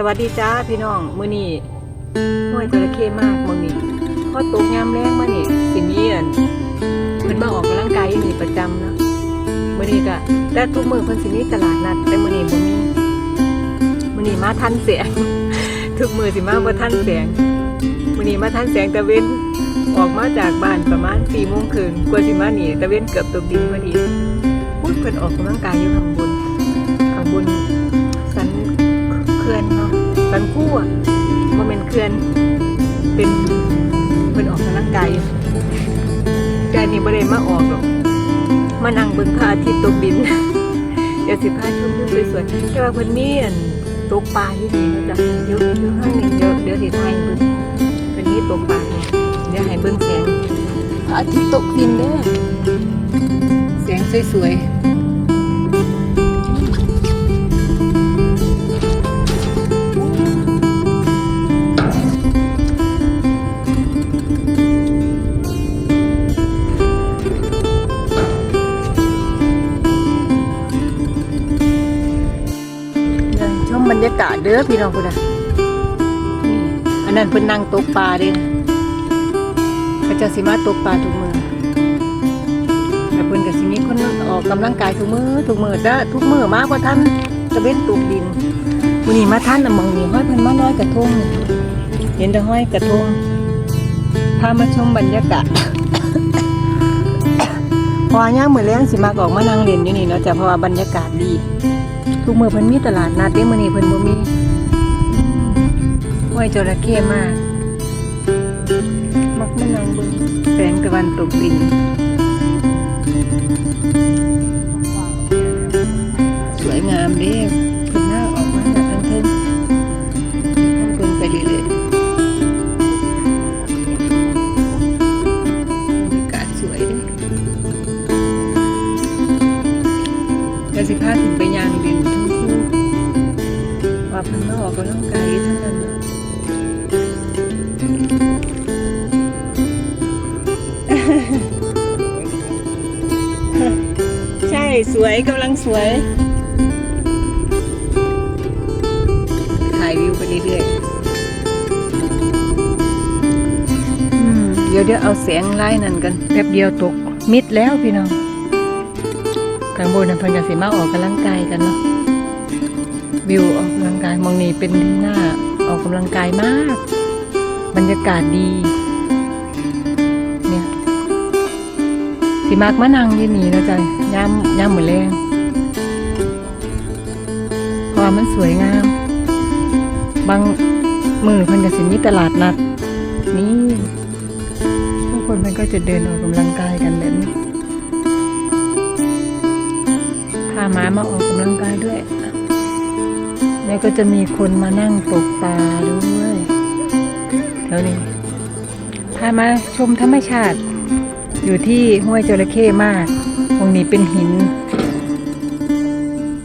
สวัสดีจ้าพี่น้องมื้อนี้ห้วยจระเข้มากมื้อนี้พอตกยามแรงมานี่สิมีอันเพิ่นมาออกกำลังกายอยู่นี่ประจำเนาะมื้อนี้ก็แต่ทุกมื้อเพิ่นสิมีตลาดนัดแต่มื้อนี้บ่มีมื้อนี้มาทันแสงทุกมื้อสิมาบ่ทันแสงมื้อนี้มาทันแสงตะเวนออกมาจากบ้านประมาณ4:00นกว่าสิมานี่ตะเวนเกือบตกดินพอดีพูดเพิ่นออกกำลังกายอยู่ข้างบนข้างบน ขื่อนเนาะสันคู่อะโมเมนเขื่อนเป็นเป็นออกกำลังกายอยู่กายนี่บ่ได้มาออกหรอกมานั่งเบิ่งพระอาทิตย์ตกดิน เดี๋ยวสิพาชมวิวสวยๆแต่ว่าเพิ่นมีอันตกปลาที่ดีนะจ๊ะเดี๋ยวเดี๋ยวให้หนึ่งเดี๋ยวเดี๋ยวสิถ่ายให้เบิ่งเพิ่นมีตกปลาเนี่ยเดี๋ยวให้เบิ่งแสงพระอาทิตย์ตกดินเด้อแสงสวยๆ บรรยากาศเด้อพี่น้องคุณนะอันนั้นเพิ่นนั่งตกปลาเด้นะเขาเจะสิมาตกปลาทุกมือแต่เพิ่นก็สิมีคนออกกำลังกายทุกมือทุกมือเด้อทุกมือมากกว่าท่านตะเว้นตกดินวันนี้มาท่านน่ะมองนี่ห้อยเพิ่นมาลอยกระทงเห็นแต่ห้อยกระทงพามาชมบรรยากาศพอย่างมื้อแลงสิมากออกมานั่งเล่นอยู่นี่เนาะจ้ะเพราะว่าบรรยากาศดี ทุกมือเพิ่นมีตลาดนัดเด้มื้อนี้เพิ่นบ่มีห้วยจระเข้มาก มักมานั่งเบิ่งแสงตะวันตกดินสวยงามเด้เพิ่นน่าออกมาจากทางเทิงทางเพิ่นไปเรื่อยๆบรรยากาศสวยเด้ก็สิพาถึงไปยางดิน ว่าเพิ่นออกกำลังกายทั้งนั้นน่ะใช่สวยกำลังสวย ถ่ายวิวไปเรื่อยๆเดี๋ยวเดี๋ยวเอาแสงไล่นั่นกัน แป๊บเดียวตก มิดแล้วพี่น้องข้างบนนั้นเพิ่นก็สิมาออกกำลังกายกันเนาะ วิวออกกำลังกายมองนี่เป็นที่หน้าออกกำลังกายมาก บรรยากาศดี เนี่ยสิมากมานั่งยี่นี่นะจ๊ะย่ามย่ามเหมือนแรงเพราะว่ามมันสวยงาม บางมือเพิ่นก็สิมีตลาดนัด นี่ทุกคนมันก็จะเดินออกกำลังกายกันแบบนี้พาหมามาออกกำลังกายด้วย แล้วก็จะมีคนมานั่งตกปลาด้วยแล้วนี่พามาชมธรรมชาติ อยู่ที่ห้วยจระเข้มากตรงนี้เป็นหิน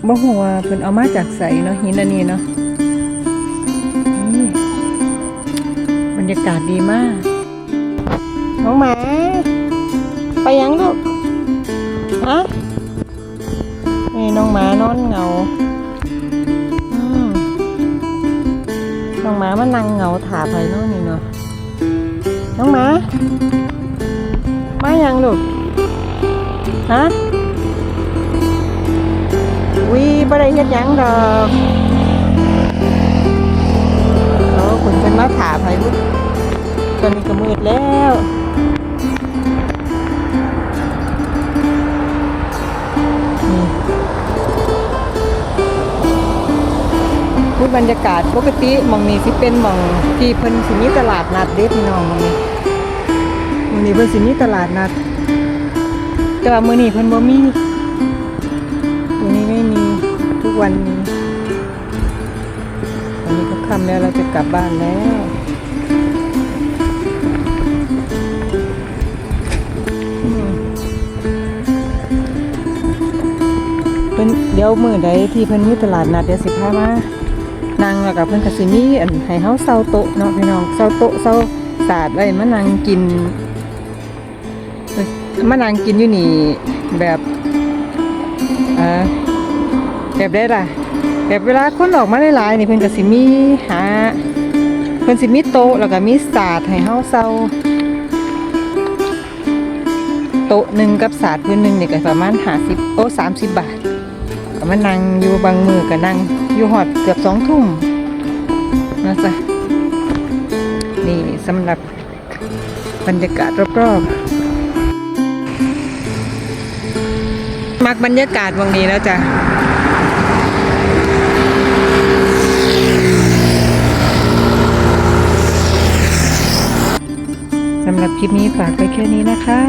บ่หัวเพิ่นเอามาจากใสเนาะหินอันนี้เนาะบรรยากาศดีมาก น้องหมา ไปยังลูกฮะนี่น้องหมานอนเหงา มามานั่งเงาถาไปนู่นี่เนาะน้องหมามายังลูกฮะวีบ่ได้เฮ็ดหยังดอกโอ้คุณเป็นมาถาไผบุตอนนี้ก็มืดแล้วูดบรรยากาศปกติมองนี้สิเป็นมองที่เพิ่นสิมีตลาดนัดเด้พี่น้องมองนี้มองนี้เพิ่นสิมีตลาดนัด แต่ว่ามื้อนี้เพิ่นบ่มีมื้อนี้ไม่มีทุกวันนี้วันนี้ก็ค่ำแล้วเราจะกลับบ้านแล้วเดี๋ยวมือใดที่เพิ่นมีตลาดนัดเดี๋ยวสิพามา นั่งแล้วก็เพิ่อนก็สิมีอันให้เฮาเซาโต๊ะเนาะพี่น้องเซาโต๊ะเซาสาดไว้มานั่งกินมานั่งกินอยู่นี่แบบเออแบบได้ล่ะ แบบเวลาคนออกมาหลายๆนี่เพิ่อนก็สิมีหาเพิ่อนสิมีโต๊ะแล้วก็มีศาสตร์ให้เฮาเซาโต๊ะหนึ่งกับศาสตร์พื้นหนึ่งเนี่ก็ประมาณ50โอ้30บาท ก็มานั่งอยู่บางมือก็นั่งอยู่ฮอดเกือบ2ทุ่มนะจ๊ะนี่สำหรับบรรยากาศรอบๆ มักบรรยากาศวังนี้แล้วจ้ะสำหรับคลิปนี้ฝากไปแค่นี้นะคะ